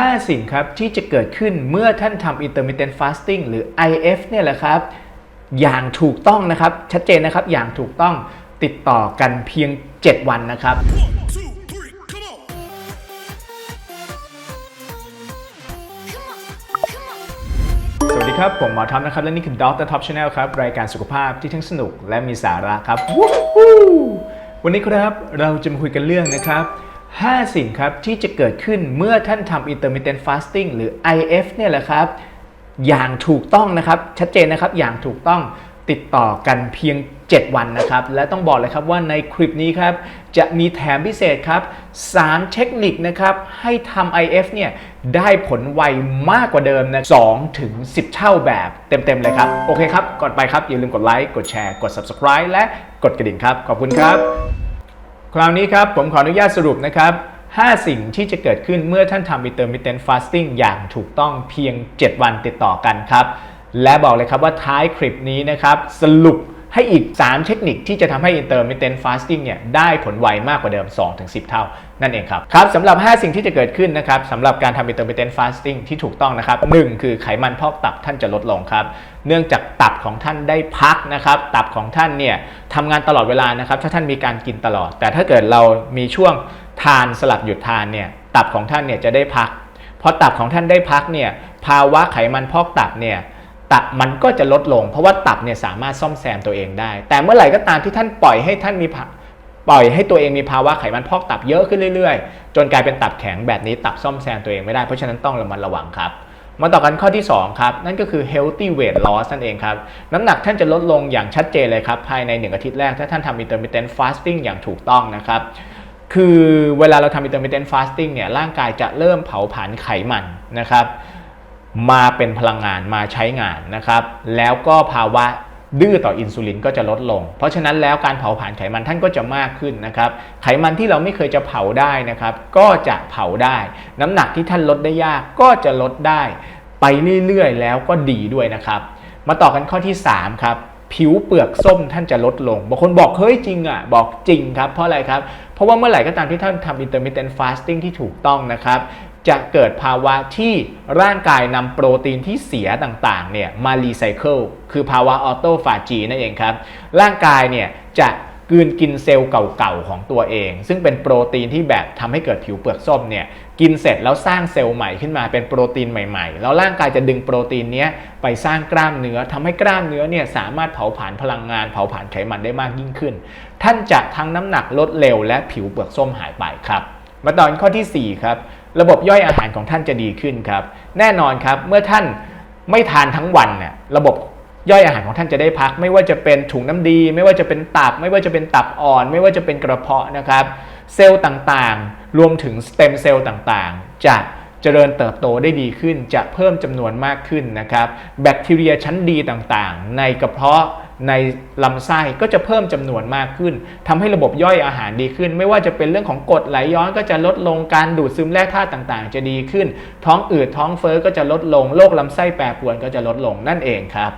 5 สิ่งครับที่จะเกิดขึ้นเมื่อท่านทำ intermittent fasting หรือ IF เนี่ยแหละครับ อย่างถูกต้องนะครับ ชัดเจนนะครับ อย่างถูกต้องติดต่อกันเพียง 7 วันนะครับ come on! Come on, สวัสดีครับ ผมหมอท็อปนะครับ และนี่คือ Doctor Top Channel ครับ รายการสุขภาพที่ทั้งสนุกและมีสาระครับ วันนี้ครับเราจะมาคุยกันเรื่องนะครับ 5 สิ่งครับที่จะเกิดขึ้นเมื่อท่านทำ intermittent fasting หรือ IF เนี่ยแหละครับ อย่างถูกต้องนะครับ ชัดเจนนะครับ อย่างถูกต้องติดต่อกันเพียง 7 วันนะครับ และต้องบอกเลยครับว่าในคลิปนี้ครับ จะมีแถมพิเศษครับ 3 เทคนิคนะครับ ให้ทำ IF เนี่ย ได้ผลไวมากกว่าเดิมนะ2ถึง 10 เท่าแบบเต็ม ๆ เลยครับ โอเคครับ ก่อนไปครับ อย่าลืมกดไลค์ กดแชร์ กด subscribe และกดกระดิ่งครับ ขอบคุณครับ คราวนี้ครับผมขออนุญาตสรุปนะครับ 5 สิ่งที่จะเกิดขึ้นเมื่อท่านทำ intermittent fasting อย่างถูกต้องเพียง 7 วันติดต่อกันครับ และบอกเลยครับว่าท้ายคลิปนี้นะครับ สรุป ให้อีก 3 เทคนิคที่จะทำให้ intermittent fasting เนี่ยได้ผลไวมากกว่าเดิม 2-10 เท่า นั่นเองครับ ครับสำหรับ 5 สิ่งที่จะเกิดขึ้นนะครับสำหรับการทำ intermittent fasting ที่ถูกต้องนะครับ 1 คือไขมันพอกตับท่านจะลดลงครับ เนื่องจากตับของท่านได้พักนะครับ ตับของท่านเนี่ยทำงานตลอดเวลานะครับ ถ้าท่านมีการกินตลอด แต่ถ้าเกิดเรามีช่วงทานสลับหยุดทานเนี่ยตับของท่านเนี่ยจะได้พักพอตับของท่านได้พักเนี่ยภาวะไขมันพอกตับเนี่ย ตับมันก็จะลดลง เพราะว่าตับเนี่ยสามารถซ่อมแซมตัวเองได้ แต่เมื่อไหร่ก็ตามที่ท่านปล่อยให้ท่านมีปล่อยให้ตัวเองมีภาวะไขมันพอกตับเยอะขึ้นเรื่อยๆ จนกลายเป็นตับแข็งแบบนี้ตับซ่อมแซมตัวเองไม่ได้เพราะฉะนั้นต้องระมัดระวังครับมาต่อกันข้อที่ 2 ครับ นั่นก็คือ healthy weight loss นั่นเองครับ น้ำหนักท่านจะลดลงอย่างชัดเจนเลยครับ ภายใน 1 อาทิตย์แรก ถ้าท่านทำ intermittent fasting อย่างถูกต้องนะครับ คือเวลาเราทำ intermittent fasting เนี่ยร่างกายจะเริ่มเผาผลาญไขมันนะครับ มาเป็นพลังงานมาใช้งานนะครับ แล้วก็ภาวะดื้อต่ออินซูลินก็จะลดลง เพราะฉะนั้นแล้วการเผาผลาญไขมันท่านก็จะมากขึ้นนะครับ ไขมันที่เราไม่เคยจะเผาได้นะครับ ก็จะเผาได้ น้ำหนักที่ท่านลดได้ยากก็จะลดได้ ไปเรื่อยๆ แล้วก็ดีด้วยนะครับ มาต่อกันข้อที่ 3 ครับ ผิวเปลือกส้มท่านจะลดลง บางคนบอกเฮ้ยจริงอะ บอกจริงครับ เพราะอะไรครับ เพราะว่าเมื่อไหร่ก็ตามที่ท่านทำ intermittent fasting ที่ถูกต้องนะครับ จะเกิดภาวะที่ร่างกายนำโปรตีนที่เสียต่างๆเนี่ยมารีไซเคิลคือภาวะออโตฟาจีนั่นเองครับ ร่างกายเนี่ยจะกืนกินเซลล์เก่าๆของตัวเอง ซึ่งเป็นโปรตีนที่แบบทำให้เกิดผิวเปลือกส้มเนี่ยกินเสร็จแล้วสร้างเซลล์ใหม่ขึ้นมาเป็นโปรตีนใหม่ๆ แล้วร่างกายจะดึงโปรตีนเนี้ยไปสร้างกล้ามเนื้อทำให้กล้ามเนื้อเนี่ยสามารถเผาผลาญพลังงานเผาผลาญไขมันได้มากยิ่งขึ้น ท่านจะทั้งน้ำหนักลดเร็วและผิวเปลือกส้มหายไปครับ มาตอนข้อทีสี่4ครับ ระบบย่อยอาหารของท่านจะดีขึ้นครับ แน่นอนครับเมื่อท่านไม่ทานทั้งวันเนี่ยระบบย่อยอาหารของท่านจะได้พัก ไม่ว่าจะเป็นถุงน้ำดี ไม่ว่าจะเป็นตับ ไม่ว่าจะเป็นตับอ่อน ไม่ว่าจะเป็นกระเพาะนะครับ เซลล์ต่างๆ รวมถึงสเต็มเซลล์ต่างๆ จะเจริญเติบโตได้ดีขึ้น จะเพิ่มจำนวนมากขึ้นนะครับ แบคทีเรียชั้นดีต่างๆ ในกระเพาะในลำไส้ก็จะเพิ่มจำนวนมากขึ้นทำให้ระบบย่อยอาหารดีขึ้น ไม่ว่าจะเป็นเรื่องของกรดไหลย้อนก็จะลดลงการดูดซึมแร่ธาตุต่างๆ จะดีขึ้น ท้องอืดท้องเฟ้อก็จะลดลงโรคลำไส้แปรปรวนก็จะลดลงนั่นเองครับ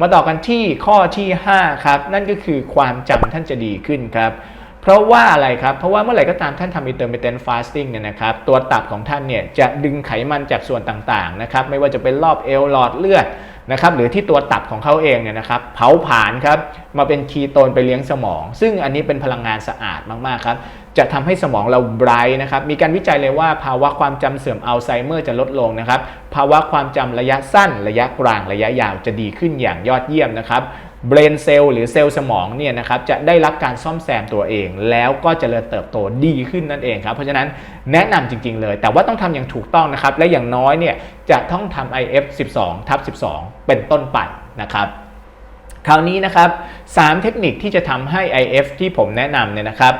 มาต่อกันที่ข้อที่ 5 ครับ นั่นก็คือความจำท่านจะดีขึ้นครับเพราะว่าอะไรครับ เพราะว่าเมื่อไหร่ก็ตามท่านทำ intermittent fasting เนี่ยนะครับ ตัวตับของท่านเนี่ยจะดึงไขมันจากส่วนต่างๆนะครับ ไม่ว่าจะเป็นรอบเอวหลอดเลือด นะครับหรือที่ตัวตับของเขาเองเนี่ยนะครับเผาผลาญครับมาเป็นคีโตนไปเลี้ยงสมอง ซึ่งอันนี้เป็นพลังงานสะอาดมากๆครับจะทำให้สมองเราไบรท์นะครับมีการวิจัยเลยว่าภาวะความจำเสื่อมอัลไซเมอร์จะลดลงนะครับภาวะความจำระยะสั้น ระยะกลางระยะยาวจะดีขึ้นอย่างยอดเยี่ยมนะครับ เบรนเซลล์หรือเซลล์สมองเนี่ยนะครับจะได้รับการซ่อมแซมตัวเอง แล้วก็เจริญเติบโตดีขึ้นนั่นเองครับ เพราะฉะนั้นแนะนำจริงๆเลย แต่ว่าต้องทำอย่างถูกต้องนะครับ และอย่างน้อยเนี่ยจะต้องทำ IF 12ทับ12 เป็นต้นไปนะครับคราวนี้นะครับ 3 เทคนิคที่จะทำให้ IF ที่ผมแนะนำเนี่ยนะครับ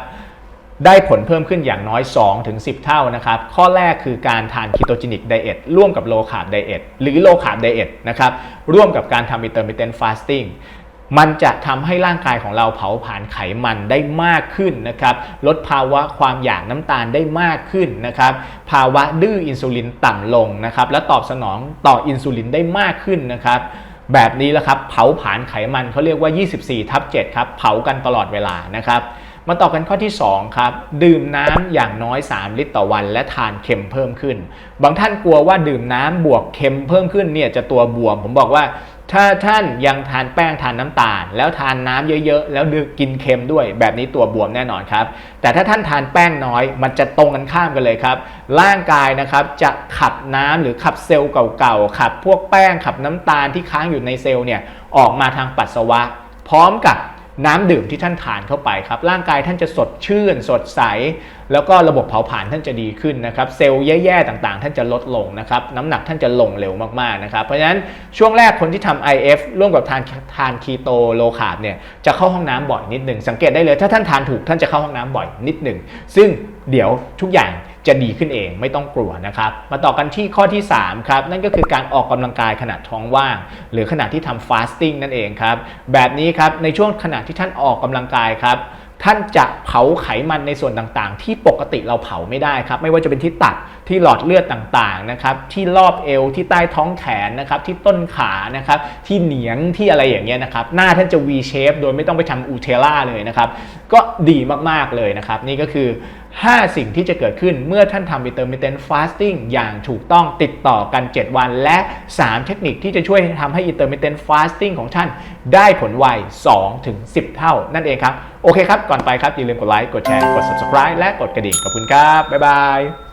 ได้ผลเพิ่มขึ้นอย่างน้อย 2-10เท่านะครับ ข้อแรกคือการทาน ketogenic diet ร่วมกับ low carb diet หรือ low carb diet นะครับ ร่วมกับการทำ intermittent fasting มันจะทำให้ร่างกายของเราเผาผลาญไขมันได้มากขึ้นนะครับ ลดภาวะความอยากน้ำตาลได้มากขึ้นนะครับ ภาวะดื้ออินซูลินต่ำลงนะครับ และตอบสนองต่ออินซูลินได้มากขึ้นนะครับแบบนี้แหละครับเผาผลาญไขมันเขาเรียกว่า 24 ทับ7ครับเผากันตลอดเวลานะครับมาต่อกันข้อที่ 2 ครับ ดื่มน้ำอย่างน้อย 3 ลิตรต่อวัน และทานเค็มเพิ่มขึ้น บางท่านกลัวว่าดื่มน้ำบวกเค็มเพิ่มขึ้นเนี่ยจะตัวบวม ผมบอกว่า ถ้าท่านยังทานแป้งทานน้ำตาล แล้วทานน้ำเยอะๆ แล้วดื่มกินเค็มด้วย แบบนี้ตัวบวมแน่นอนครับ แต่ถ้าท่านทานแป้งน้อย มันจะตรงกันข้ามกันเลยครับ ร่างกายนะครับจะขับน้ำหรือขับเซลล์เก่าๆขับพวกแป้งขับน้ำตาลที่ค้างอยู่ในเซลล์เนี่ยออกมาทางปัสสาวะ พร้อมกับ น้ำดื่มที่ท่านทานเข้าไปครับ ร่างกายท่านจะสดชื่น สดใส แล้วก็ระบบเผาผลาญท่านจะดีขึ้นนะครับ เซลล์แย่ๆต่างๆ ท่านจะลดลงนะครับ น้ำหนักท่านจะลงเร็วมากๆนะครับ เพราะฉะนั้นช่วงแรกคนที่ทำ IF ร่วมกับทานทานคีโตโลคาร์บเนี่ยจะเข้าห้องน้ำบ่อยนิดหนึ่งสังเกตได้เลย ถ้าท่านทานถูกท่านจะเข้าห้องน้ำบ่อยนิดหนึ่งซึ่งเดี๋ยวทุกอย่าง จะดีขึ้นเองไม่ต้องกลัวนะครับ มาต่อกันที่ข้อที่3ครับนั่นก็คือการออกกำลังกายขณะท้องว่าง หรือขณะที่ทำฟาสติ้งนั่นเองครับแบบนี้ครับในช่วงขณะที่ท่านออกกำลังกายครับท่านจะเผาไขมันในส่วนต่างๆ ที่ปกติเราเผาไม่ได้ครับ ไม่ว่าจะเป็นที่ตับ ที่หลอดเลือดต่างๆนะครับที่รอบเอวที่ใต้ท้องแขนนะครับที่ต้นขานะครับที่เหนียงที่อะไรอย่างเงี้ยนะครับหน้าท่านจะ V shape โดยไม่ต้องไปทำอูเทล่าเลยนะครับก็ดีมากๆเลยนะครับนี่ก็คือ 5 สิ่งที่จะเกิดขึ้นเมื่อท่านทำ intermittent fasting อย่างถูกต้องติดต่อกัน 7 วัน และ 3 เทคนิคที่จะช่วยทำให้ intermittent fasting ของท่านได้ผลไว2ถึง10 เท่า นั่นเองครับ โอเคครับ ก่อนไปครับ อย่าลืมกดไลค์ กดแชร์ กด subscribe และกดกระดิ่ง ขอบคุณครับ บ๊ายบาย